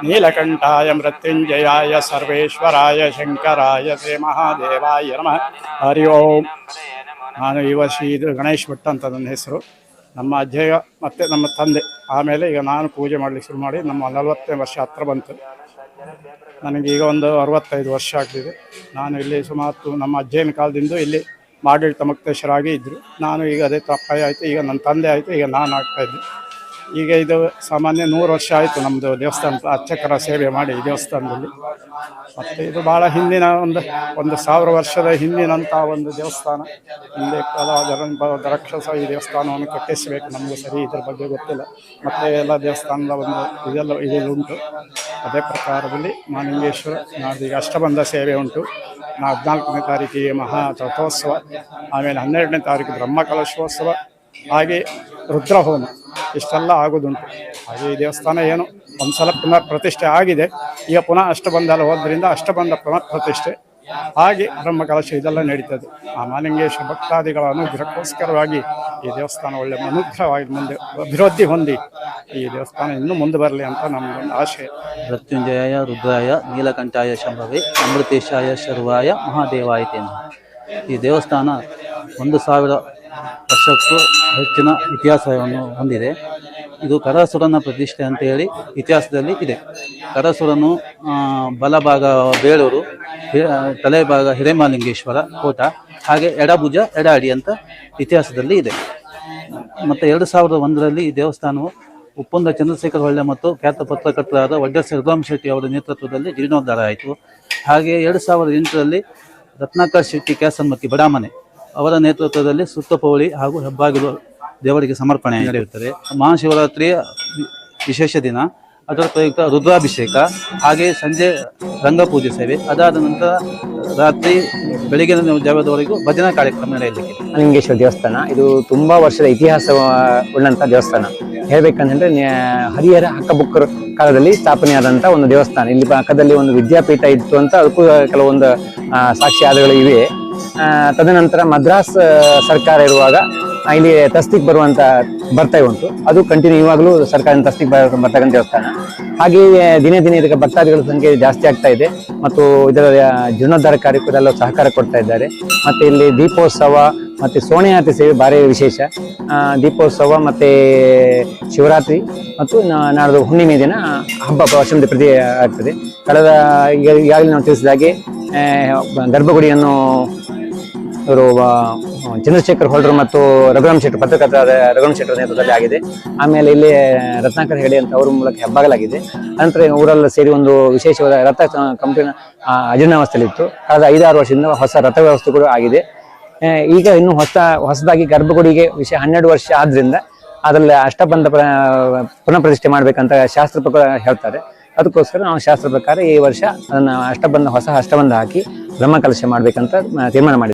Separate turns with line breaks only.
ನೀಲಕಂಠಾಯ ಮೃತ್ಯುಂಜಯಾಯ ಸರ್ವೇಶ್ವರಾಯ ಶಂಕರಾಯ ಶ್ರೀ ಮಹಾದೇವಾಯ ನಮಃ. ಹರಿ ಓಂ. ನಾನು ಈ ವರ್ಷ ಇದು ಗಣೇಶ್ ಭಟ್ ಅಂತ ನನ್ನ ಹೆಸರು. ನಮ್ಮ ಅಜ್ಜಯ ಮತ್ತು ನಮ್ಮ ತಂದೆ. ಆಮೇಲೆ ಈಗ ನಾನು ಪೂಜೆ ಮಾಡಲಿಕ್ಕೆ ಶುರು ಮಾಡಿ ನಮ್ಮ ನಲವತ್ತನೇ ವರ್ಷ ಹತ್ರ ಬಂತು. ನನಗೀಗ ಒಂದು ಅರವತ್ತೈದು ವರ್ಷ ಆಗ್ತಿದೆ. ನಾನು ಇಲ್ಲಿ ಸುಮಾರು ನಮ್ಮ ಅಜ್ಜಯ್ಯನ ಕಾಲದಿಂದ ಇಲ್ಲಿ ಮಾಡಳಿತ ಮುಕ್ತೇಶ್ವರಾಗಿ ಇದ್ದರು. ನಾನು ಈಗ ಅದೇ ತಪ್ಪಾಯ ಆಯಿತು ಈಗ ನನ್ನ ತಂದೆ ಆಯಿತು. ಈಗ ನಾನು ಆಗ್ತಾ ಇದ್ದೆ. ಈಗ ಇದು ಸಾಮಾನ್ಯ ನೂರು ವರ್ಷ ಆಯಿತು ನಮ್ಮದು ದೇವಸ್ಥಾನ ಅರ್ಚಕರ ಸೇವೆ ಮಾಡಿ ದೇವಸ್ಥಾನದಲ್ಲಿ. ಮತ್ತು ಇದು ಭಾಳ ಹಿಂದಿನ ಒಂದು ಒಂದು ಸಾವಿರ ವರ್ಷದ ಹಿಂದಿನಂಥ ಒಂದು ದೇವಸ್ಥಾನ. ಹಿಂದೆ ಕಾಲ ರಾಕ್ಷಸ ಈ ದೇವಸ್ಥಾನವನ್ನು ಕಟ್ಟಿಸಬೇಕು. ನಮಗೆ ಸರಿ ಇದ್ರ ಬಗ್ಗೆ ಗೊತ್ತಿಲ್ಲ. ಮತ್ತು ಎಲ್ಲ ದೇವಸ್ಥಾನದ ಒಂದು ಇದೆಲ್ಲ ಇದೆಲ್ಲ ಉಂಟು. ಅದೇ ಪ್ರಕಾರದಲ್ಲಿ ಮಾನಿಂಗೇಶ್ವರ ನಾಡ್ದು ಈಗ ಅಷ್ಟಬಂಧ ಸೇವೆ ಉಂಟು. ಹದಿನಾಲ್ಕನೇ ತಾರೀಕಿಗೆ ಮಹಾ ರಥೋತ್ಸವ, ಆಮೇಲೆ ಹನ್ನೆರಡನೇ ತಾರೀಕು ಬ್ರಹ್ಮಕಲಶೋತ್ಸವ ಹಾಗೆ ರುದ್ರಹೋಮ. ಇಷ್ಟೆಲ್ಲ ಆಗೋದುಂಟು. ಹಾಗೆ ಈ ದೇವಸ್ಥಾನ ಏನು ಒಂದ್ಸಲ ಪುನರ್ ಪ್ರತಿಷ್ಠೆ ಆಗಿದೆ. ಈಗ ಪುನಃ ಅಷ್ಟಬಂಧ ಎಲ್ಲ ಹೋದ್ರಿಂದ ಅಷ್ಟಬಂಧ ಪುನರ್ ಪ್ರತಿಷ್ಠೆ. ಹಾಗೆ ಬ್ರಹ್ಮಕಲಶ ಇದೆಲ್ಲ ನಡೀತದೆ. ಆ ಮಾಲಿಂಗೇಶ್ವ ಭಕ್ತಾದಿಗಳ ಅನುಗ್ರಹಕ್ಕೋಸ್ಕರವಾಗಿ ಈ ದೇವಸ್ಥಾನ ಒಳ್ಳೆ ಅನುಗ್ರಹವಾಗಿ ಮುಂದೆ ಅಭಿವೃದ್ಧಿ ಹೊಂದಿ ಈ ದೇವಸ್ಥಾನ ಇನ್ನೂ ಮುಂದೆ ಬರಲಿ ಅಂತ ನಮ್ಮದೊಂದು ಆಶೆ.
ಮೃತ್ಯುಂಜಯಾಯ, ರುದ್ರಾಯ, ನೀಲಕಂಠಾಯ ಶಂಭವೇ, ಅಮೃತೇಶಾಯ ಶರ್ವಾಯ, ಮಹಾದೇವಾಯ ತೇನ. ಈ ದೇವಸ್ಥಾನ ಒಂದು ಸಾವಿರ ವರ್ಷಕ್ಕೂ ಹೆಚ್ಚಿನ ಇತಿಹಾಸವನ್ನು ಹೊಂದಿದೆ. ಇದು ಕರಾಸುರನ ಪ್ರತಿಷ್ಠೆ ಅಂತ ಹೇಳಿ ಇತಿಹಾಸದಲ್ಲಿ ಇದೆ. ಕರಸುರನು ಬಲಭಾಗ ಬೇಳೂರು ತಲೆಭಾಗ ಹಿರೇಮಾಲಿಂಗೇಶ್ವರ ಕೋಟ, ಹಾಗೆ ಎಡಭುಜ ಎಡ ಅಡಿ ಅಂತ ಇತಿಹಾಸದಲ್ಲಿ ಇದೆ. ಮತ್ತು ಎರಡು ಸಾವಿರದ ಒಂದರಲ್ಲಿ ಈ ದೇವಸ್ಥಾನವು ಉಪ್ಪುಂದ ಚಂದ್ರಶೇಖರ್ ಹೊಳ್ಳೆ ಮತ್ತು ಖ್ಯಾತ ಪತ್ರಕರ್ತರಾದ ವಡ್ಡರ್ ಸರ್ಗಾಮ್ ಶೆಟ್ಟಿ ಅವರ ನೇತೃತ್ವದಲ್ಲಿ ಜೀರ್ಣೋದ್ಧಾರ ಆಯಿತು. ಹಾಗೆ ಎರಡು ಸಾವಿರದ ಎಂಟರಲ್ಲಿ ರತ್ನಾಕರ್ ಶೆಟ್ಟಿ ಕ್ಯಾಸನ್ಮಕ್ಕಿ ಬಡಾಮನೆ ಅವರ ನೇತೃತ್ವದಲ್ಲಿ ಸುತ್ತಪೌಳಿ ಹಾಗೂ ಹೆಬ್ಬಾಗಿಲು ದೇವರಿಗೆ ಸಮರ್ಪಣೆ ನಡೆಯುತ್ತದೆ. ಮಹಾಶಿವರಾತ್ರಿಯ ವಿಶೇಷ ದಿನ, ಅದರ ಪ್ರಯುಕ್ತ ರುದ್ರಾಭಿಷೇಕ, ಹಾಗೆ ಸಂಜೆ ರಂಗಪೂಜೆ ಸೇವೆ. ಅದಾದ ನಂತರ ರಾತ್ರಿ ಬೆಳಗಿನ ಜಾವದವರೆಗೂ ಭಜನಾ ಕಾರ್ಯಕ್ರಮ ನಡೆಯಲಿಕ್ಕೆ
ಲಿಂಗೇಶ್ವರ ದೇವಸ್ಥಾನ, ಇದು ತುಂಬಾ ವರ್ಷದ ಇತಿಹಾಸ ಉಳ್ಳಂತ ದೇವಸ್ಥಾನ. ಹೇಳ್ಬೇಕಂತಂದ್ರೆ ಹರಿಹರ ಹಕ್ಕಬುಕ್ಕರ ಕಾಲದಲ್ಲಿ ಸ್ಥಾಪನೆಯಾದಂತ ಒಂದು ದೇವಸ್ಥಾನ. ಇಲ್ಲಿ ಪಕ್ಕದಲ್ಲಿ ಒಂದು ವಿದ್ಯಾಪೀಠ ಇತ್ತು ಅಂತ ಅದಕ್ಕೂ ಕೆಲವೊಂದು ಸಾಕ್ಷಿ ಆಧಾರಗಳು ಇವೆ. ತದನಂತರ ಮದ್ರಾಸ್ ಸರ್ಕಾರ ಇರುವಾಗ ಇಲ್ಲಿ ತಸ್ತಿಗೆ ಬರುವಂತ ಬರ್ತಾ ಉಂಟು ಅದು ಕಂಟಿನ್ಯೂ ಇವಾಗಲೂ ಸರ್ಕಾರ ತಸ್ತಿಗೆ ಬರ, ಬರ್ತಕ್ಕಂಥ ದೇವಸ್ಥಾನ. ಹಾಗೆಯೇ ದಿನೇ ದಿನೇ ಇದಕ್ಕೆ ಭಕ್ತಾದಿಗಳ ಸಂಖ್ಯೆ ಜಾಸ್ತಿ ಆಗ್ತಾ ಇದೆ. ಮತ್ತು ಇದರ ಜೀರ್ಣೋದ್ಧಾರ ಕಾರ್ಯಕ್ರಮದಲ್ಲ ಸಹಕಾರ ಕೊಡ್ತಾ ಇದ್ದಾರೆ. ಮತ್ತು ಇಲ್ಲಿ ದೀಪೋತ್ಸವ, ಮತ್ತು ಸೋಣೆಯಾತಿ ಸೇವೆ ಭಾರಿ ವಿಶೇಷ. ದೀಪೋತ್ಸವ ಮತ್ತು ಶಿವರಾತ್ರಿ, ಮತ್ತು ನಾಡ್ದು ಹುಣ್ಣಿಮೆ ದಿನ ಹಬ್ಬ ವರ್ಷದ ಪ್ರತಿ ಆಗ್ತದೆ. ಕಳೆದ, ಈಗ, ಈಗಾಗಲೇ ನಾವು ತಿಳಿಸಿದಾಗೆ ಗರ್ಭಗುಡಿಯನ್ನು ಇವರು ಚಂದ್ರಶೇಖರ್ ಹೋಲ್ಡರ್ ಮತ್ತು ರಘುರಾಮ್ ಶೆಟ್ಟರ್ ಪತ್ರಕರ್ತ ರಘುರಾಮ್ ಶೆಟ್ಟರ್ ನೇತೃತ್ವದಲ್ಲಿ ಆಗಿದೆ. ಆಮೇಲೆ ಇಲ್ಲಿ ರತ್ನಾಕರ್ ಹೇಳಿ ಅಂತ ಅವ್ರ ಮೂಲಕ ಹೆಬ್ಬಾಗಲಾಗಿದೆ. ನಂತರ ಊರಲ್ಲ ಸೇರಿ ಒಂದು ವಿಶೇಷವಾದ ರಥ ಕಂಪನಿನ ಅಜೀರ್ಣಾವಸ್ಥೆಯಲ್ಲಿತ್ತು. ಕಳೆದ ಐದಾರು ವರ್ಷದಿಂದ ಹೊಸ ರಥ ವ್ಯವಸ್ಥೆ ಕೂಡ ಆಗಿದೆ. ಈಗ ಇನ್ನು ಹೊಸ, ಹೊಸದಾಗಿ ಗರ್ಭಗುಡಿಗೆ ವಿಷಯ ಹನ್ನೆರಡು ವರ್ಷ ಆದ್ರಿಂದ ಅದರಲ್ಲಿ ಅಷ್ಟಬಂಧ ಪುನಃ ಪ್ರತಿಷ್ಠೆ ಮಾಡ್ಬೇಕಂತ ಶಾಸ್ತ್ರ ಪ್ರಕಾರ ಹೇಳ್ತಾರೆ. ಅದಕ್ಕೋಸ್ಕರ ನಾವು ಶಾಸ್ತ್ರ ಪ್ರಕಾರ ಈ ವರ್ಷ ಅದನ್ನ ಅಷ್ಟಬಂಧ, ಹೊಸ ಅಷ್ಟಬಂಧ ಹಾಕಿ ಬ್ರಹ್ಮಕಲಶ ಮಾಡ್ಬೇಕಂತ ತೀರ್ಮಾನ ಮಾಡಿದ್ವಿ